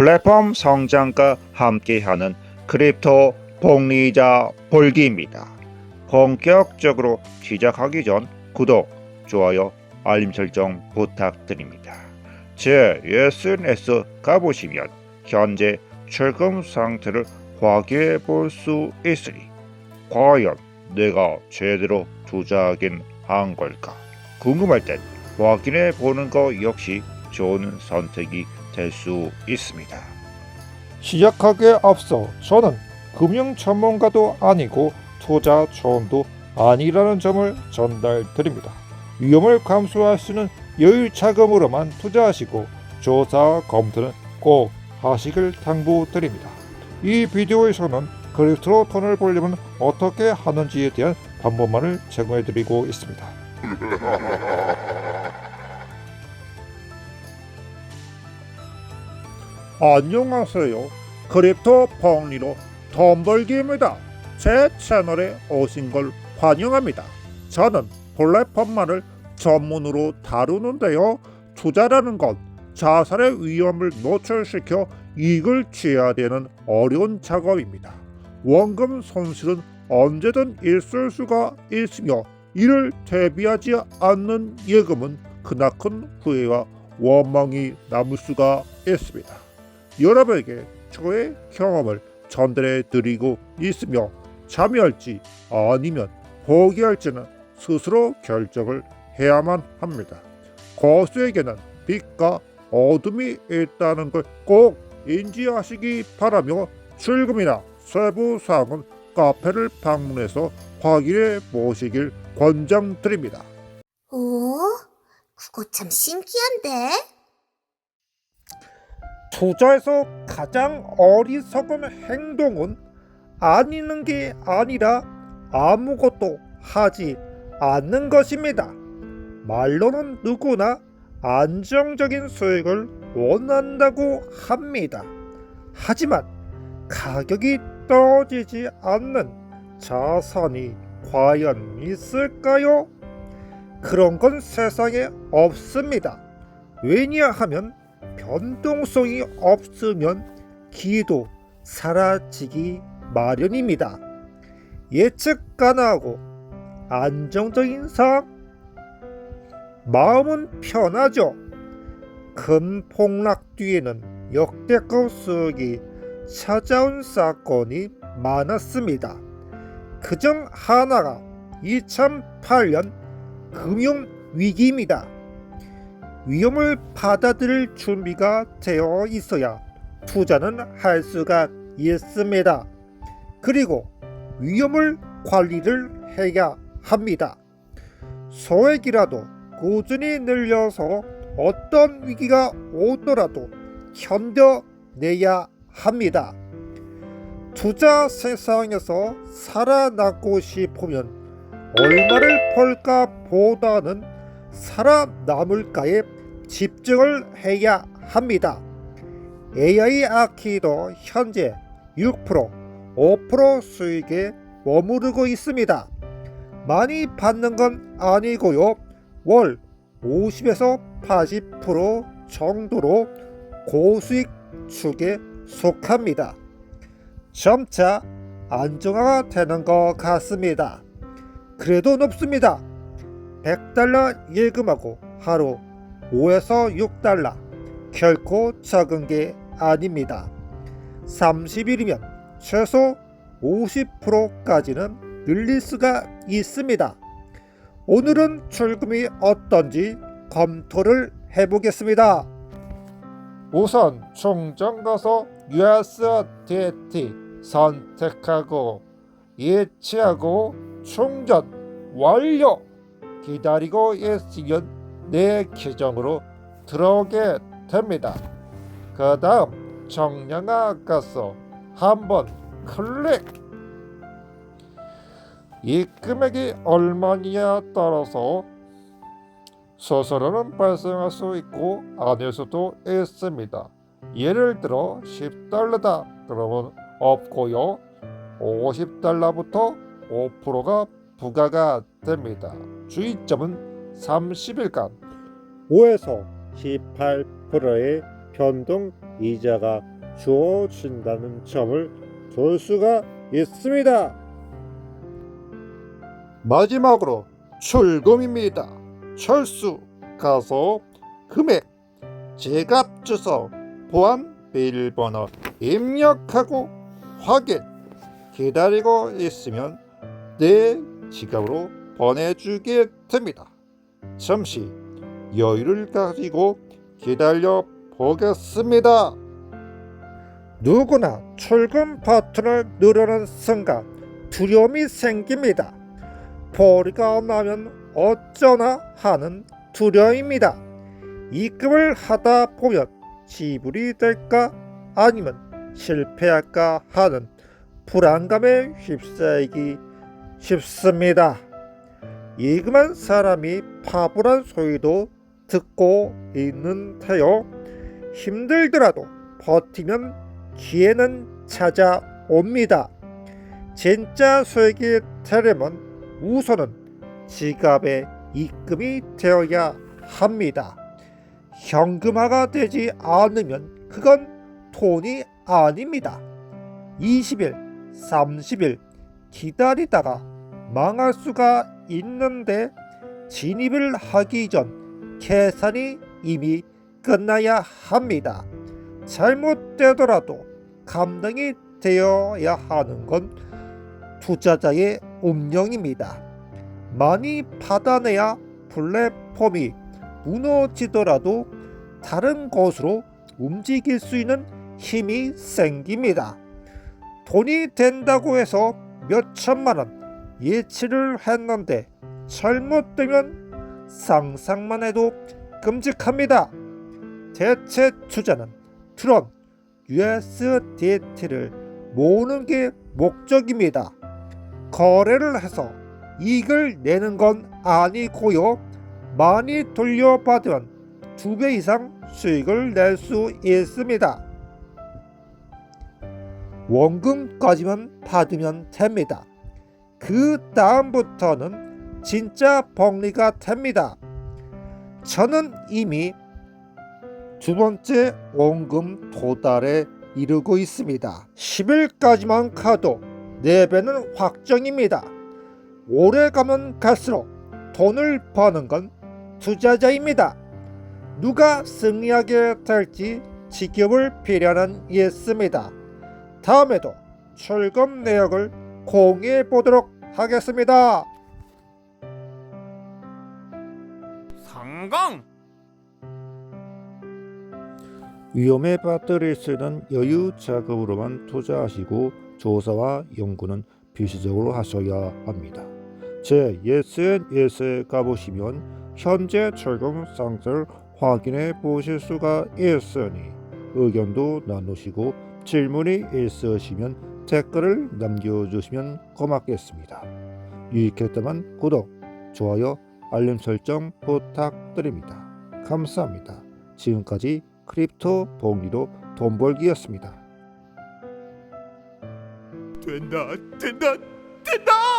플랫폼 성장과 함께하는 크립토 복리자 볼기입니다. 본격적으로 시작하기 전 구독, 좋아요, 알림 설정 부탁드립니다. 제 SNS 가보시면 현재 출금 상태를 확인해 볼 수 있으니 과연 내가 제대로 투자하긴 한 걸까 궁금할 땐 확인해 보는 거 역시 좋은 선택이 될 수 있습니다. 시작하기에 앞서 저는 금융 전문가도 아니고 투자 조언도 아니라는 점을 전달드립니다. 위험을 감수할 수 있는 여유 자금으로만 투자하시고 조사 검토는 꼭 하시길 당부드립니다. 이 비디오에서는 크립토로 돈을 벌려면 어떻게 하는지에 대한 방법만을 제공해드리고 있습니다. 안녕하세요. 크립토 펑리로 돈 벌기입니다. 제 채널에 오신 걸 환영합니다. 저는 플랫폼만을 전문으로 다루는데요. 투자라는 건 자살의 위험을 노출시켜 이익을 취해야 되는 어려운 작업입니다. 원금 손실은 언제든 있을 수가 있으며 이를 대비하지 않는 예금은 크나큰 후회와 원망이 남을 수가 있습니다. 여러분에게 저의 경험을 전달해 드리고 있으며 참여할지 아니면 포기할지는 스스로 결정을 해야만 합니다. 고수에게는 빛과 어둠이 있다는 걸 꼭 인지하시기 바라며 출금이나 세부 사항은 카페를 방문해서 확인해 보시길 권장드립니다. 오, 그거 참 신기한데? 투자에서 가장 어리석은 행동은 아니는 게 아니라 아무것도 하지 않는 것입니다. 말로는 누구나 안정적인 수익을 원한다고 합니다. 하지만 가격이 떨어지지 않는 자산이 과연 있을까요? 그런 건 세상에 없습니다. 왜냐하면 변동성이 없으면 기도 사라지기 마련입니다. 예측 가능하고 안정적인 상황 마음은 편하죠. 큰 폭락 뒤에는 역대급 수익이 찾아온 사건이 많았습니다. 그중 하나가 2008년 금융 위기입니다. 위험을 받아들일 준비가 되어 있어야 투자는 할 수가 있습니다. 그리고 위험을 관리를 해야 합니다. 소액이라도 꾸준히 늘려서 어떤 위기가 오더라도 견뎌내야 합니다. 투자 세상에서 살아남고 싶으면 얼마를 벌까 보다는 살아남을까에 집중을 해야 합니다. AI 아키도 현재 6%, 5% 수익에 머무르고 있습니다. 많이 받는 건 아니고요. 월 50에서 80% 정도로 고수익 축에 속합니다. 점차 안정화가 되는 것 같습니다. 그래도 높습니다. 100달러 예금하고 하루 5에서 6달러 결코 적은 게 아닙니다. 30일이면 최소 50%까지는 늘릴 수가 있습니다. 오늘은 출금이 어떤지 검토를 해보겠습니다. 우선 총정 가서 USDT 선택하고 예치하고 충전 완료 기다리고 있으면 내 계정으로 들어오게 됩니다. 그 다음 정량화 가서 한번 클릭 이 금액이 얼마냐 따라서 스스로는 발생할 수 있고 아닐 수도 있습니다. 예를 들어 10달러다 그러면 없고요. 50달러부터 5%가 부과가 됩니다. 주의점은 30일간 5에서 18%의 변동 이자가 주어진다는 점을 볼 수가 있습니다. 마지막으로 출금입니다. 철수 가서 금액 지갑 주소 보안 비밀번호 입력하고 확인 기다리고 있으면 내 지갑으로 보내주게 됩니다. 잠시 여유를 가지고 기다려 보겠습니다. 누구나 출금 버튼을 누르는 순간 두려움이 생깁니다. 보리가 나면 어쩌나 하는 두려움입니다. 입금을 하다 보면 지불이 될까 아니면 실패할까 하는 불안감에 휩싸이기 쉽습니다. 예금한 사람이 파보란 소리도 듣고 있는데요. 힘들더라도 버티면 기회는 찾아옵니다. 진짜 수익이 되려면 우선은 지갑에 입금이 되어야 합니다. 현금화가 되지 않으면 그건 돈이 아닙니다. 20일, 30일 기다리다가 망할 수가 있는데 진입을 하기 전 계산이 이미 끝나야 합니다. 잘못되더라도 감당이 되어야 하는 건 투자자의 운명입니다. 많이 받아내야 플랫폼이 무너지더라도 다른 곳으로 움직일 수 있는 힘이 생깁니다. 돈이 된다고 해서 몇 천만 원 예치를 했는데 잘못되면 상상만 해도 끔찍합니다. 대체 투자는 트론, USDT를 모으는 게 목적입니다. 거래를 해서 이익을 내는 건 아니고요. 많이 돌려받으면 두 배 이상 수익을 낼 수 있습니다. 원금까지만 받으면 됩니다. 그 다음부터는 진짜 복리가 됩니다. 저는 이미 두 번째 원금 도달에 이르고 있습니다. 10일까지만 가도 4배는 확정입니다. 오래 가면 갈수록 돈을 버는 건 투자자입니다. 누가 승리하게 될지 지켜볼 필요는 있습니다. 다음에도 출금 내역을 공유해 보도록 하겠습니다. 성공! 위험에 빠뜨릴 수 있는 여유 자금으로만 투자하시고 조사와 연구는 필수적으로 하셔야 합니다. 제 SNS에 가보시면 현재 철금 상태를 확인해 보실 수가 있으니 의견도 나누시고 질문이 있으시면 댓글을 남겨주시면 고맙겠습니다. 유익했다면 구독, 좋아요, 알림 설정 부탁드립니다. 감사합니다. 지금까지 크립토 봉리로 돈 벌기였습니다. 된다, 된다, 된다!